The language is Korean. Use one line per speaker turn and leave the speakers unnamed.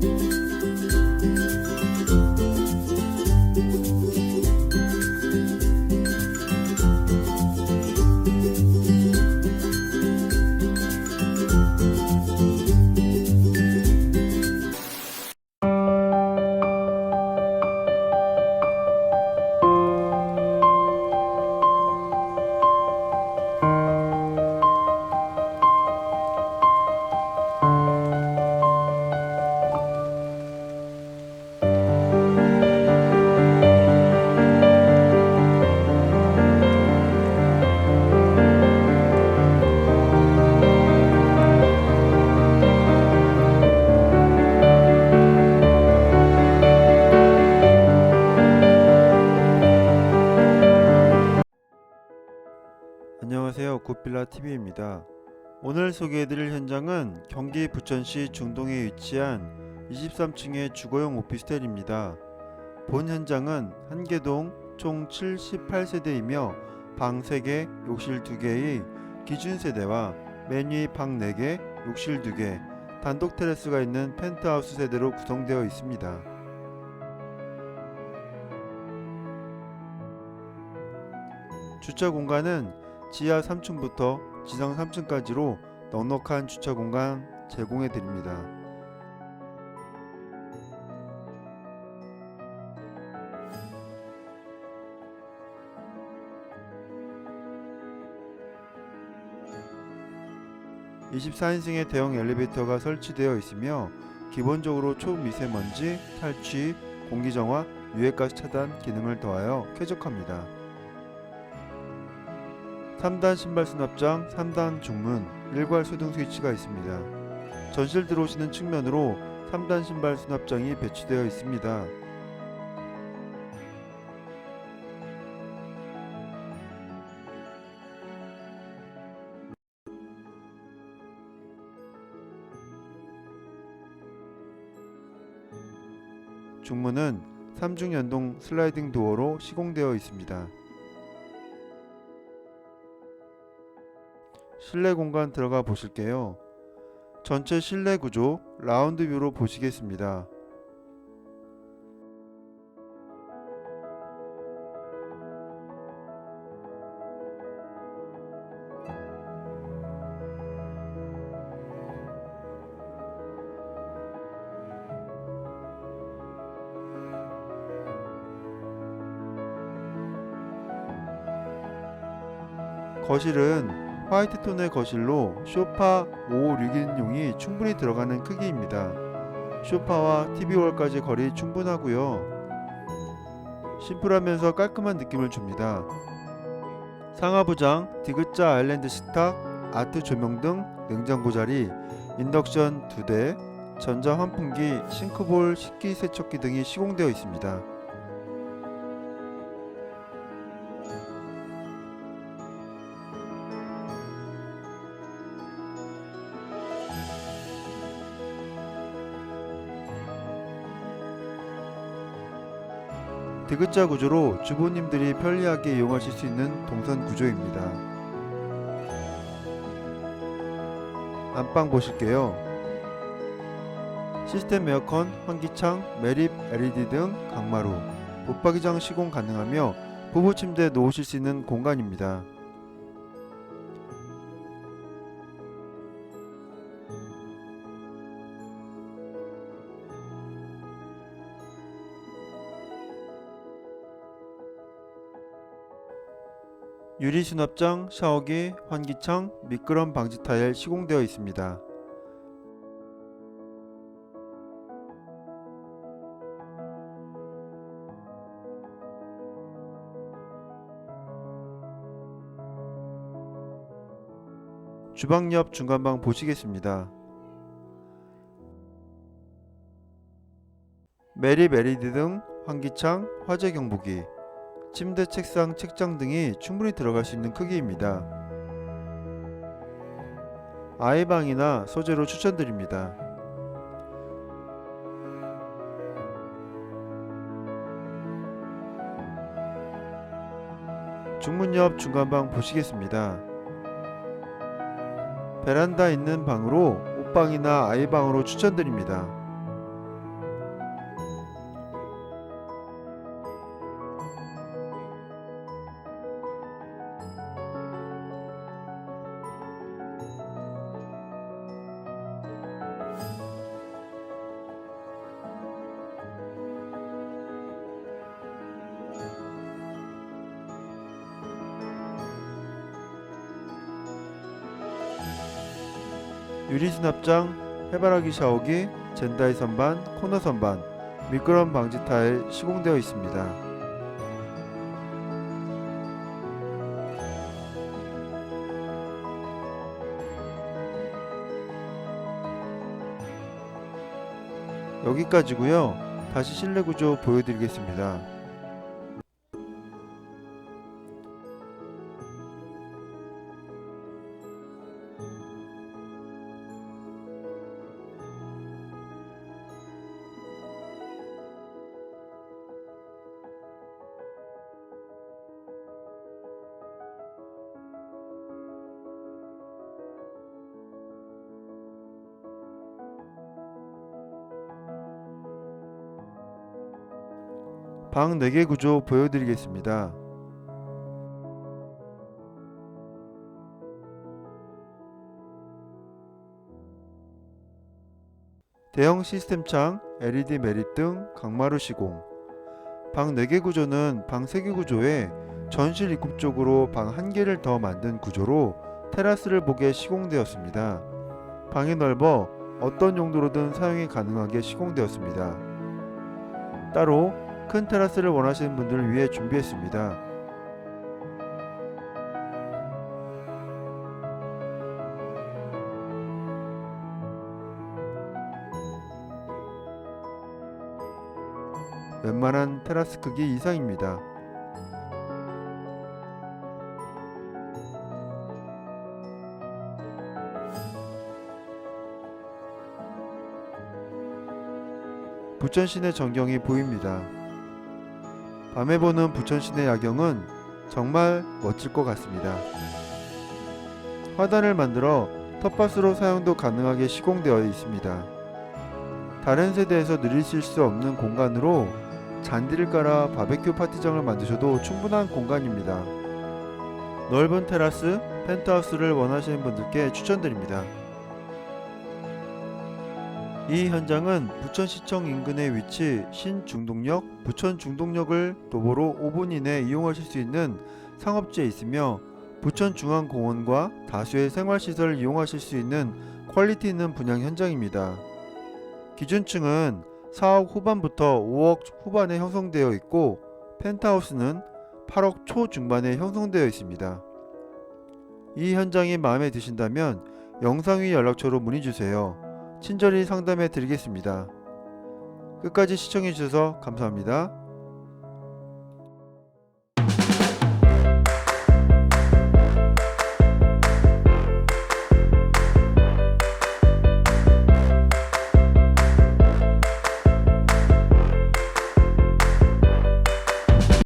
안녕 굿빌라 TV입니다. 오늘 소개해드릴 현장은 경기 부천시 중동에 위치한 23층의 주거용 오피스텔입니다. 본 현장은 한개동 총 78세대이며 방 3개, 욕실 2개의 기준 세대와 맨 위 방 4개, 욕실 2개, 단독 테라스가 있는 펜트하우스 세대로 구성되어 있습니다. 주차 공간은 지하 3층부터 지상 3층까지로 넉넉한 주차 공간 제공해 드립니다. (24인승의) 대형 엘리베이터가 설치되어 있으며 기본적으로 초미세먼지, 탈취, 공기정화, 유해가스 차단 기능을 더하여 쾌적합니다. 3단 신발 수납장, 3단 중문, 일괄 소등 스위치가 있습니다. 전실 들어오시는 측면으로 3단 신발 수납장이 배치되어 있습니다. 중문은 3중 연동 슬라이딩 도어로 시공되어 있습니다. 실내 공간 들어가 보실게요. 전체 실내 구조 라운드 뷰로 보시겠습니다. 거실은 화이트 톤의 거실로 쇼파 5, 6인용이 충분히 들어가는 크기입니다. 쇼파와 TV홀까지 거리 충분하고요. 심플하면서 깔끔한 느낌을 줍니다. 상하부장, 디귿자 아일랜드 식탁, 아트 조명 등 냉장고 자리, 인덕션 2대, 전자 환풍기, 싱크볼, 식기 세척기 등이 시공되어 있습니다. 디귿자 구조로 주부님들이 편리하게 이용하실 수 있는 동선 구조입니다. 안방 보실게요. 시스템 에어컨, 환기창, 매립 LED 등 강마루, 붙박이장 시공 가능하며 부부 침대 놓으실 수 있는 공간입니다. 유리 수납장, 샤워기, 환기창, 미끄럼 방지 타일 시공되어 있습니다. 주방 옆 중간방 보시겠습니다. 매립 LED 등 환기창, 화재 경보기, 침대, 책상, 책장 등이 충분히 들어갈 수 있는 크기입니다. 아이 방이나 소재로 추천드립니다. 중문 옆 중간방 보시겠습니다. 베란다 있는 방으로 옷방이나 아이방으로 추천드립니다. 유리 수납장, 해바라기 샤워기, 젠다이 선반, 코너 선반, 미끄럼 방지 타일 시공되어 있습니다. 여기까지고요. 다시 실내 구조 보여드리겠습니다. 방 4개 구조 보여드리겠습니다. 대형 시스템 창, LED 매립 등, 강마루 시공. 방 4개 구조는 방 3개 구조에 전실 입구 쪽으로 방 1개를 더 만든 구조로 테라스를 보게 시공되었습니다. 방이 넓어 어떤 용도로든 사용이 가능하게 시공되었습니다. 따로 큰 테라스를 원하시는 분들을 위해 준비했습니다. 웬만한 테라스 크기 이상입니다. 부천 시내 전경이 보입니다. 밤에 보는 부천 시내 야경은 정말 멋질 것 같습니다. 화단을 만들어 텃밭으로 사용도 가능하게 시공되어 있습니다. 다른 세대에서 누리실 수 없는 공간으로 잔디를 깔아 바베큐 파티장을 만드셔도 충분한 공간입니다. 넓은 테라스, 펜트하우스를 원하시는 분들께 추천드립니다. 이 현장은 부천시청 인근에 위치 신중동역, 부천중동역을 도보로 5분 이내 이용하실 수 있는 상업지에 있으며 부천중앙공원과 다수의 생활시설을 이용하실 수 있는 퀄리티 있는 분양 현장입니다. 기준층은 4억 후반부터 5억 후반에 형성되어 있고 펜트하우스는 8억 초중반에 형성되어 있습니다. 이 현장이 마음에 드신다면 영상 위 연락처로 문의 주세요. 친절히 상담해 드리겠습니다. 끝까지 시청해 주셔서 감사합니다.